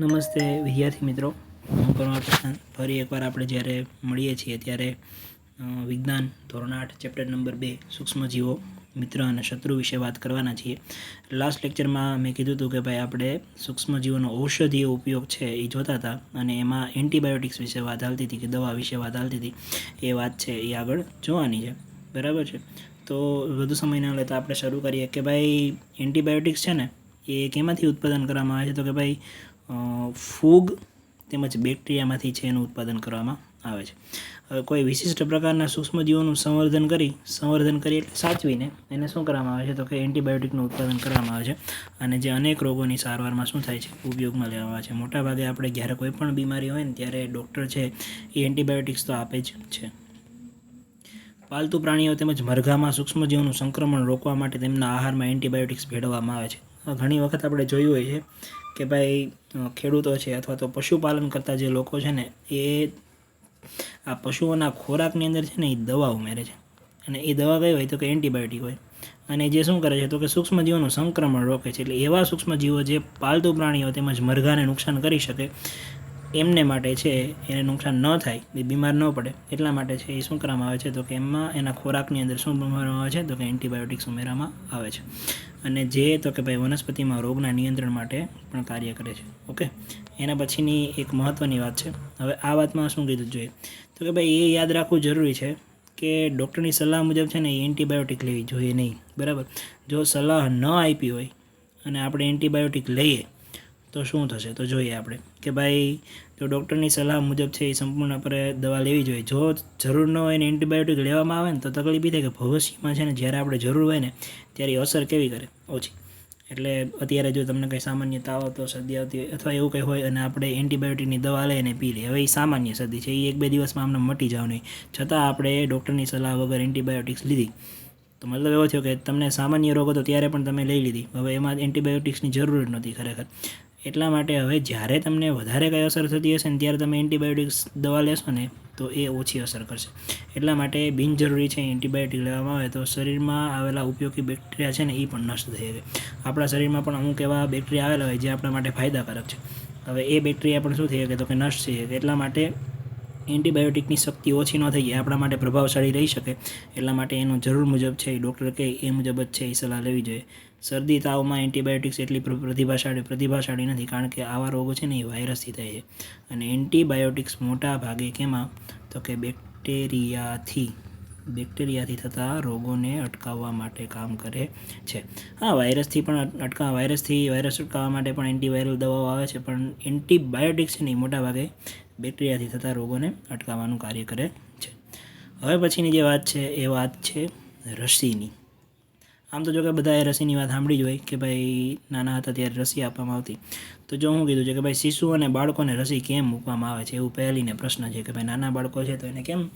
નમસ્તે વિદ્યાર્થી મિત્રો. હું કરુણા પ્રશાંત ફરી એકવાર આપણે જ્યારે મળીએ છીએ ત્યારે વિજ્ઞાન ધોરણ આઠ, ચેપ્ટર નંબર બે, સૂક્ષ્મજીવો, મિત્ર અને શત્રુ વિશે વાત કરવાના છીએ. લાસ્ટ લેક્ચરમાં મેં કીધું હતું કે ભાઈ આપણે સૂક્ષ્મજીવોનો ઔષધીય ઉપયોગ છે એ જોતા હતા અને એમાં એન્ટીબાયોટિક્સ વિશે વાત હાલતી હતી કે દવા વિશે વાત હાલતી હતી. એ વાત છે એ આગળ જોવાની છે. બરાબર છે? તો વધુ સમય ન લેતા આપણે શરૂ કરીએ કે ભાઈ એન્ટીબાયોટિક્સ છે ને, એ કેમાંથી ઉત્પાદન કરવામાં આવે છે? તો કે ભાઈ ફૂગ તેમજ બેક્ટેરિયામાંથી છે એનું ઉત્પાદન કરવામાં આવે છે. હવે કોઈ વિશિષ્ટ પ્રકારના સૂક્ષ્મજીવોનું સંવર્ધન કરી સંવર્ધન કરી એટલે સાચવીને એને શું કરવામાં આવે છે? તો કે એન્ટીબાયોટિકનું ઉત્પાદન કરવામાં આવે છે. અને જે અનેક રોગોની સારવારમાં શું થાય છે? ઉપયોગમાં લેવામાં આવે છે. મોટાભાગે આપણે જ્યારે કોઈ પણ બીમારી હોય ને ત્યારે ડૉક્ટર છે એ એન્ટીબાયોટિક્સ તો આપે જ છે. પાલતુ પ્રાણીઓ તેમજ મરઘામાં સૂક્ષ્મજીવોનું સંક્રમણ રોકવા માટે તેમના આહારમાં એન્ટીબાયોટિક્સ ભેળવવામાં આવે છે. ઘણી વખત આપણે જોયું હોય છે કે ભાઈ ખેડૂતો છે અથવા તો પશુપાલન કરતા જે લોકો છે ને, એ આ પશુઓના ખોરાકની અંદર છે ને એ દવા ઉમેરે છે. અને એ દવા કઈ હોય તો કે એન્ટીબાયોટિક હોય. અને જે શું કરે છે તો કે સૂક્ષ્મજીવોનું સંક્રમણ રોકે છે. એટલે એવા સૂક્ષ્મજીવો જે પાલતુ પ્રાણીઓ તેમજ મરઘાને નુકસાન કરી શકે એમને માટે છે એને નુકસાન ન થાય, એ બીમાર ન પડે, એટલા માટે છે એ શું કરવામાં આવે છે? તો કે એમાં એના ખોરાકની અંદર શું ઉમેરવામાં આવે છે? તો કે એન્ટીબાયોટિક્સ ઉમેરવામાં આવે છે. અને જે તો કે ભાઈ વનસ્પતિમાં રોગના નિયંત્રણ માટે પણ કાર્ય કરે છે. ઓકે? એના પછીની એક મહત્ત્વની વાત છે. હવે આ વાતમાં શું કીધું જોઈએ? તો કે ભાઈ એ યાદ રાખવું જરૂરી છે કે ડૉક્ટરની સલાહ મુજબ છે ને એ એન્ટીબાયોટિક લેવી જોઈએ નહીં. બરાબર? જો સલાહ ન આપી હોય અને આપણે એન્ટીબાયોટિક લઈએ તો શું થશે? તો જોઈએ આપણે કે ભાઈ, જો ડૉક્ટરની સલાહ મુજબ છે એ સંપૂર્ણપણે દવા લેવી જોઈએ. જો જરૂર ન હોય ને એન્ટીબાયોટિક લેવામાં આવે ને, તો તકલીફ એ થાય કે ભવિષ્યમાં છે ને, જ્યારે આપણે જરૂર હોય ને, ત્યારે અસર કેવી કરે? ઓછી. એટલે અત્યારે જો તમને કંઈ સામાન્ય તાવ આવતો સદી આવતી હોય અથવા એવું કંઈ હોય અને આપણે એન્ટીબાયોટિકની દવા લઈને પી લઈએ. હવે એ સામાન્ય શરદી છે. એ એક બે દિવસમાં આમને મટી જવાનું. છતાં આપણે ડૉક્ટરની સલાહ વગર એન્ટીબાયોટિક્સ લીધી. તો મતલબ એવો થયો કે તમને સામાન્ય રોગ હતો, ત્યારે પણ તમે લઈ લીધી. હવે એમાં એન્ટીબાયોટિક્સની જરૂર જ નથી ખરેખર. એટલા માટે હવે જ્યારે તમને વધારે કંઈ અસર થતી હશે ને ત્યારે તમે એન્ટીબાયોટિક્સ દવા લેશો ને, તો એ ઓછી અસર કરશે. એટલા માટે બિનજરૂરી છે એન્ટીબાયોટિક લેવામાં આવે તો શરીરમાં આવેલા ઉપયોગી બેક્ટેરિયા છે ને એ પણ નષ્ટ થઈ જાય આપણા શરીરમાં પણ અમુક એવા બેક્ટેરિયા આવેલા હોય જે આપણા માટે ફાયદાકારક છે. હવે એ બેક્ટેરિયા પણ શું થઈ શકે તો કે નષ્ટ થઈ શકે. એટલા માટે એન્ટીબાયોટિકની શક્તિ ઓછી ન થઈ જાય આપણા માટે પ્રભાવશાળી રહી શકે. એટલા માટે એનું જરૂર મુજબ છે, એ ડૉક્ટર કહે, એ મુજબ જ છે, એ સલાહ લેવી જોઈએ. શરદી, તાવમાં એન્ટીબાયોટિક્સ એટલી પ્રતિભાશાળી પ્રતિભાશાળી નથી, કારણ કે આવા રોગો છે ને એ વાયરસથી થાય છે. અને એન્ટીબાયોટિક્સ મોટા ભાગે કેમાં? તો કે બેક્ટેરિયાથી બેક્ટેરિયાથી થતા રોગોને અટકાવવા માટે કામ કરે છે. હા, વાયરસથી પણ અટકા, વાયરસથી, વાયરસ અટકાવવા માટે પણ એન્ટીવાયરલ દવાઓ આવે છે, પણ એન્ટીબાયોટિક્સ છે ને એ મોટા ભાગે બેક્ટેરિયાથી થતા રોગોને અટકાવવાનું કાર્ય કરે છે. હવે પછીની જે વાત છે, એ વાત છે રસીની. આમ તો જો કે બધાએ રસીની વાત સાંભળી જ હોય કે ભાઈ નાના હતા ત્યારે રસી આપવામાં આવતી. તો જો હું કીધું છે કે ભાઈ શિશુ અને બાળકોને રસી કેમ મૂકવામાં આવે છે? એવું પહેલીને પ્રશ્ન છે કે ભાઈ નાના બાળકો છે તો એને કેમ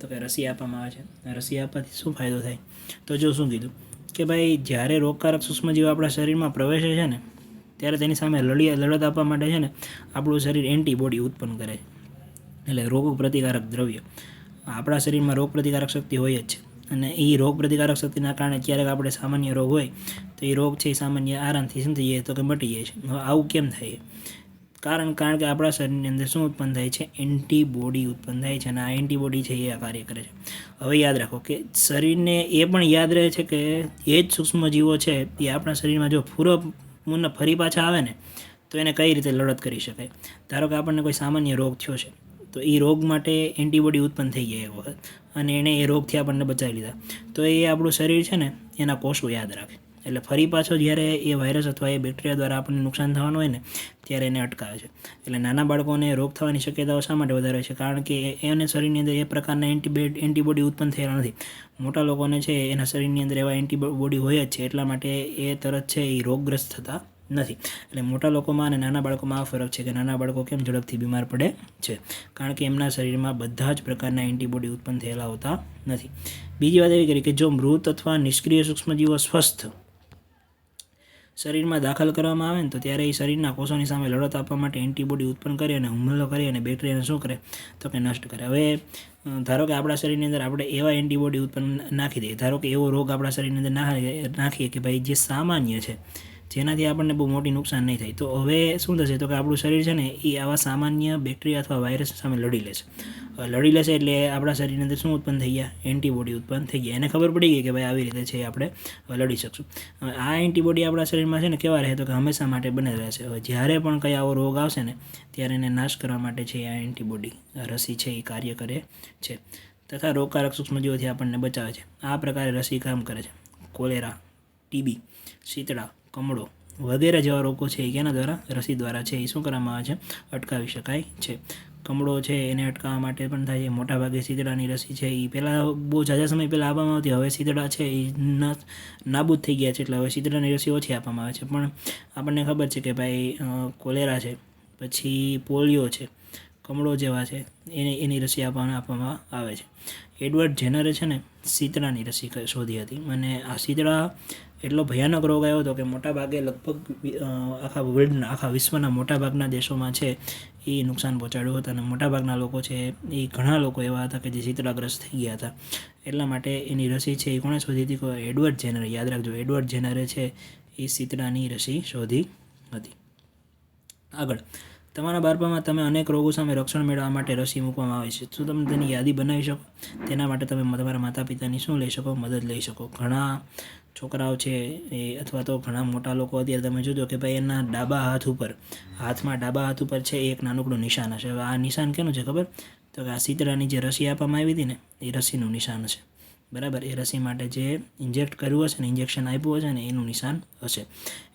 તો કે રસી આપવામાં આવે છે? રસી આપવાથી શું ફાયદો થાય? તો જો શું કીધું? કે ભાઈ જ્યારે રોગકારક સૂક્ષ્મજીવ આપણા શરીરમાં પ્રવેશે છે ને, ત્યારે તેની સામે લડી, લડત આપવા માટે છે ને, આપણું શરીર એન્ટીબોડી ઉત્પન્ન કરે છે. એટલે રોગ પ્રતિકારક દ્રવ્ય. આપણા શરીરમાં રોગ પ્રતિકારક શક્તિ હોય જ છે. અને એ રોગ પ્રતિકારક શક્તિના કારણે ક્યારેક આપણે સામાન્ય રોગ હોય, તો એ રોગ છે એ સામાન્ય આરામથી શું થઈ જાય તો કે મટી જાય છે. હવે આવું કેમ થાય? કારણ કારણ કે આપણા શરીરની અંદર શું ઉત્પન્ન થાય છે? એન્ટીબોડી ઉત્પન્ન થાય છે અને આ એન્ટીબોડી છે એ આ કાર્ય કરે છે. હવે યાદ રાખો કે શરીરને એ પણ યાદ રહે છે કે એ જ સૂક્ષ્મજીવો છે, એ આપણા શરીરમાં જો પૂરો મુન્ન ફરી પાછા આવે ને, તો એને કઈ રીતે લડત કરી શકાય? ધારો કે આપણને કોઈ સામાન્ય રોગ થયો છે. તો એ રોગ માટે એન્ટીબોડી ઉત્પન્ન થઈ ગયા એ વખત અને એણે એ રોગથી આપણને બચાવી લીધા. તો એ આપણું શરીર છે ને, એના કોષો યાદ રાખે. એટલે ફરી પાછો જ્યારે એ વાયરસ અથવા એ બેક્ટેરિયા દ્વારા આપણને નુકસાન થવાનું હોય ને, ત્યારે એને અટકાવે છે. એટલે નાના બાળકોને રોગ થવાની શક્યતાઓ શા માટે વધારે છે? કારણ કે એને શરીરની અંદર એ પ્રકારના એન્ટીબે એન્ટીબોડી ઉત્પન્ન થયેલા નથી. મોટા લોકોને છે એના શરીરની અંદર એવા એન્ટીબોડી હોય જ છે. એટલા માટે એ તરત છે એ રોગગ્રસ્ત થતા નથી. એટલે મોટા લોકોમાં અને નાના બાળકોમાં આ ફરક છે કે નાના બાળકો કેમ ઝડપથી બીમાર પડે છે? કારણ કે એમના શરીરમાં બધા જ પ્રકારના એન્ટીબોડી ઉત્પન્ન થયેલા હોતા નથી. બીજી વાત એવી કરી કે જો મૃત અથવા નિષ્ક્રિય સૂક્ષ્મજીવો સ્વસ્થ શરીરમાં દાખલ કરવામાં આવે ને તો ત્યારે એ શરીરના કોષોની સામે લડત આપવા માટે એન્ટીબોડી ઉત્પન્ન કરી અને હુમલો કરી અને બેક્ટેરિયાને શું કરે? તો કે નષ્ટ કરે. હવે ધારો કે આપણા શરીરની અંદર આપણે એવા એન્ટીબોડી ઉત્પન્ન નાખી દઈએ. ધારો કે એવો રોગ આપણા શરીરની અંદર નાખી, નાખીએ કે ભાઈ જે સામાન્ય છે જેનાથી આપણને બહુ મોટી નુકસાન નહીં થાય. તો હવે શું થશે? તો કે આપણું શરીર છે ને એ આવા સામાન્ય બેક્ટેરિયા અથવા વાયરસ સામે લડી લેશે લડી લેશે એટલે આપણા શરીરની અંદર શું ઉત્પન્ન થઈ ગયા? એન્ટીબોડી ઉત્પન્ન થઈ ગયા. એને ખબર પડી ગઈ કે ભાઈ આવી રીતે છે, આપણે લડી શકશું. આ એન્ટીબોડી આપણા શરીરમાં છે ને, કેવા રહે? તો કે હંમેશા માટે બને રહેશે હવે જ્યારે પણ કંઈ આવો રોગ આવશે ને, ત્યારે એને નાશ કરવા માટે છે આ એન્ટીબોડી રસી છે એ કાર્ય કરે છે. તથા રોગકારક સૂક્ષ્મજીવોથી આપણને બચાવે છે. આ પ્રકારે રસી કામ કરે છે. કોલેરા ટીબી શીતળા કમળો વગેરે જેવા રોગો છે એ કેના દ્વારા? રસી દ્વારા છે. એ શું કરવામાં આવે છે? અટકાવી શકાય છે. કમળો છે એને અટકાવવા માટે પણ થાય છે. મોટાભાગે શીતળાની રસી છે. એ પહેલાં બહુ ઝાઝા સમય પહેલાં આપવામાં આવતી હવે શીતળા છે. એ નાબૂદ થઈ ગયા છે. એટલે હવે શીતળાની રસી ઓછી આપવામાં આવે છે. પણ આપણને ખબર છે કે ભાઈ કોલેરા છે. પછી પોલિયો છે. કમળો જેવા છે. એને, એની રસી આપવામાં આપવામાં આવે છે. એડવર્ડ જેનરે છે ને શીતળાની રસી શોધી હતી. અને આ શીતળા એટલો ભયાનક રોગ આવ્યો હતો કે મોટાભાગે લગભગ આખા વર્લ્ડના આખા વિશ્વના મોટાભાગના દેશોમાં છે, એ નુકસાન પહોંચાડ્યું હતું અને મોટાભાગના લોકો છે, એ ઘણા લોકો એવા હતા કે જે શીતળાગ્રસ્ત થઈ ગયા હતા. એટલા માટે એની રસી છે એ કોણે શોધી હતી? એડવર્ડ જેનરે, યાદ રાખજો, એડવર્ડ જેનરે છે એ શીતળાની રસી શોધી હતી. આગળ. તમારા બાળપણમાં તમે અનેક રોગો સામે રક્ષણ મેળવવા માટે રસી મૂકવામાં આવે છે. શું તમે તેની યાદી બનાવી શકો? તેના માટે તમે તમારા માતા પિતાની શું લઈ શકો? મદદ લઈ શકો. ઘણા છોકરાઓ છે એ, અથવા તો ઘણા મોટા લોકો અત્યારે તમે જોજો કે ભાઈ એના ડાબા હાથ ઉપર, હાથમાં ડાબા હાથ ઉપર છે એક નાનકડું નિશાન હશે. હવે આ નિશાન કેનું છે ખબર? તો કે આ શીતળાની જે રસી આપવામાં આવી હતી ને, એ રસીનું નિશાન હશે. બરાબર? એ રસી માટે જે ઇન્જેક્ટ કર્યું હશે ને, ઇન્જેક્શન આપ્યું હશે ને, એનું નિશાન હશે.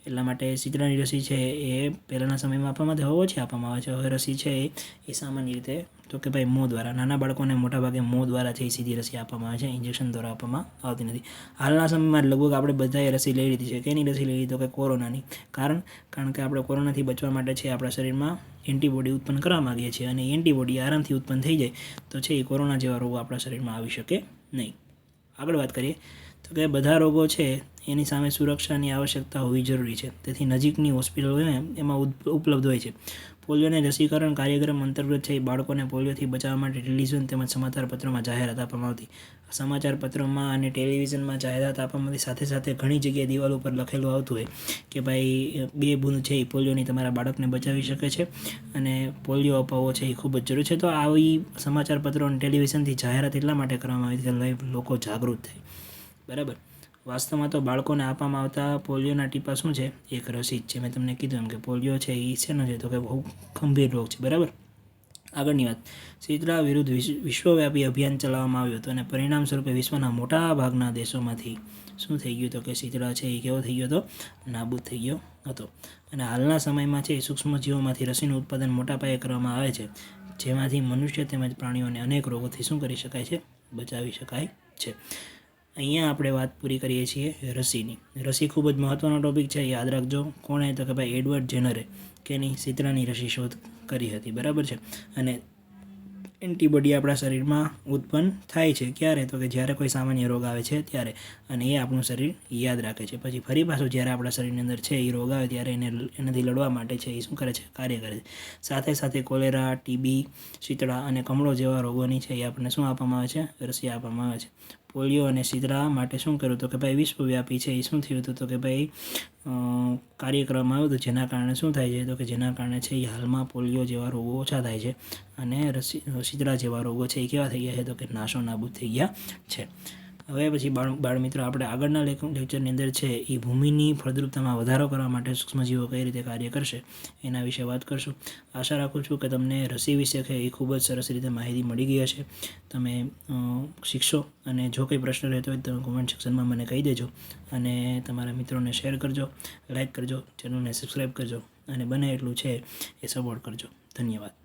એટલા માટે શીતળાની રસી છે એ પહેલાંના સમયમાં આપવામાં આવે હવે ઓછી આપવામાં આવે છે. હવે રસી છે એ એ સામાન્ય રીતે, તો કે ભાઈ મોં દ્વારા, નાના બાળકોને મોટાભાગે મોં દ્વારા છે એ સીધી રસી આપવામાં આવે છે, ઇન્જેક્શન દ્વારા આપવામાં આવતી નથી. હાલના સમયમાં લગભગ આપણે બધાએ રસી લઈ લીધી છે. કેની રસી લઈ લીધી? તો કે કોરોનાની. કારણ કારણ કે આપણે કોરોનાથી બચવા માટે છે આપણા શરીરમાં એન્ટીબોડી ઉત્પન્ન કરવા માગીએ છીએ અને એન્ટીબોડી આરામથી ઉત્પન્ન થઈ જાય, તો છે એ કોરોના જેવા રોગો આપણા શરીરમાં આવી શકે નહીં. આગળ વાત કરીએ. તો કે બધા રોગો છે એની સામે સુરક્ષાની આવશ્યકતા હોવી જરૂરી છે. તેથી નજીકની હોસ્પિટલ હોય ને, એમાં ઉપ- ઉપલબ્ધ હોય છે. પોલિયોને રસીકરણ કાર્યક્રમ અંતર્ગત છે બાળકોને પોલિયોથી બચાવવા માટે ટેલિવિઝન તેમજ સમાચાર પત્રોમાં જાહેરાત આપવામાં આવતી. સમાચાર પત્રોમાં અને ટેલિવિઝનમાં જાહેરાત આપવામાંથી સાથે સાથે ઘણી જગ્યાએ દિવાલ ઉપર લખેલું આવતું હોય કે ભાઈ, બે બૂંદ છે, એ પોલિયોની તમારા બાળકને બચાવી શકે છે અને પોલિયો અપાવવો છે, એ ખૂબ જ જરૂરી છે. તો આવી સમાચારપત્રો અને ટેલિવિઝનથી જાહેરાત એટલા માટે કરવામાં આવી કે લોકો જાગૃત થાય. બરાબર? વાસ્તવમાં તો બાળકોને આપવામાં આવતા પોલિયોના ટીપા શું છે? એક રસી જ છે. મેં તમને કીધું એમ કે પોલિયો છે એ શેનો છે તો કે બહુ ગંભીર રોગ છે. બરાબર? આગળની વાત. શીતળા વિરુદ્ધ વિશ્વ- વિશ્વવ્યાપી અભિયાન ચલાવવામાં આવ્યું હતું અને પરિણામ સ્વરૂપે વિશ્વના મોટા ભાગના દેશોમાંથી શું થઈ ગયું તો કે શીતળા છે એ કેવો થઈ ગયો હતો નાબૂદ થઈ ગયો હતો. અને હાલના સમયમાં છે એ સૂક્ષ્મજીવોમાંથી રસીનું ઉત્પાદન મોટા પાયે કરવામાં આવે છે. જેમાંથી મનુષ્ય તેમજ પ્રાણીઓને અનેક રોગોથી શું કરી શકાય છે? બચાવી શકાય છે. અહીંયા આપણે વાત પૂરી કરીએ છીએ રસીની. રસી ખૂબ જ મહત્ત્વનો ટોપિક છે, યાદ રાખજો. કોણે તો કે ભાઈ એડવર્ડ જેનરે કે એની શીતળાની રસી શોધ કરી હતી, બરાબર છે? અને એન્ટીબોડી આપણા શરીરમાં ઉત્પન્ન થાય છે ક્યારે? તો કે જ્યારે કોઈ સામાન્ય રોગ આવે છે ત્યારે. અને એ આપણું શરીર યાદ રાખે છે. પછી ફરી પાછું જ્યારે આપણા શરીરની અંદર છે એ રોગ આવે ત્યારે એને એનાથી લડવા માટે છે એ શું કરે છે? કાર્ય કરે છે. સાથે સાથે કોલેરા ટીબી શીતળા અને કમળો જેવા રોગોની છે એ આપણને શું આપવામાં આવે છે? રસી આપવામાં આવે છે. પોલિયો અને સિદ્રા માટે શું કર્યું તો કે ભાઈ વિશ્વવ્યાપી છે એ શું થયું હતું તો કે ભાઈ કાર્યક્રમ આવ્યો હતો જેના કારણે શું થાય છે તો કે જેના કારણે છે એ હાલમાં પોલિયો જેવા રોગો ઓછા થાય છે અને રસી સિદ્રા જેવા રોગો છે એ કેવા થઈ ગયા છે તો કે નાશો નાબૂદ થઈ ગયા છે. હવે પછી બાળ મિત્રો, આપણે આગળના લેક, લેક્ચરની અંદર છે એ ભૂમિની ફળદ્રુપતામાં વધારો કરવા માટે સૂક્ષ્મજીવો કઈ રીતે કાર્ય કરશે, એના વિશે વાત કરશું. આશા રાખું છું કે તમને રસી વિશે કે એ ખૂબ જ સરસ રીતે માહિતી મળી ગઈ હશે. તમે શીખશો અને જો કંઈ પ્રશ્ન રહેતો હોય તમે કોમેન્ટ સેક્શનમાં મને કહી દેજો અને તમારા મિત્રોને શેર કરજો લાઇક કરજો ચેનલને સબસ્ક્રાઈબ કરજો અને બને એટલું છે એ સપોર્ટ કરજો. ધન્યવાદ.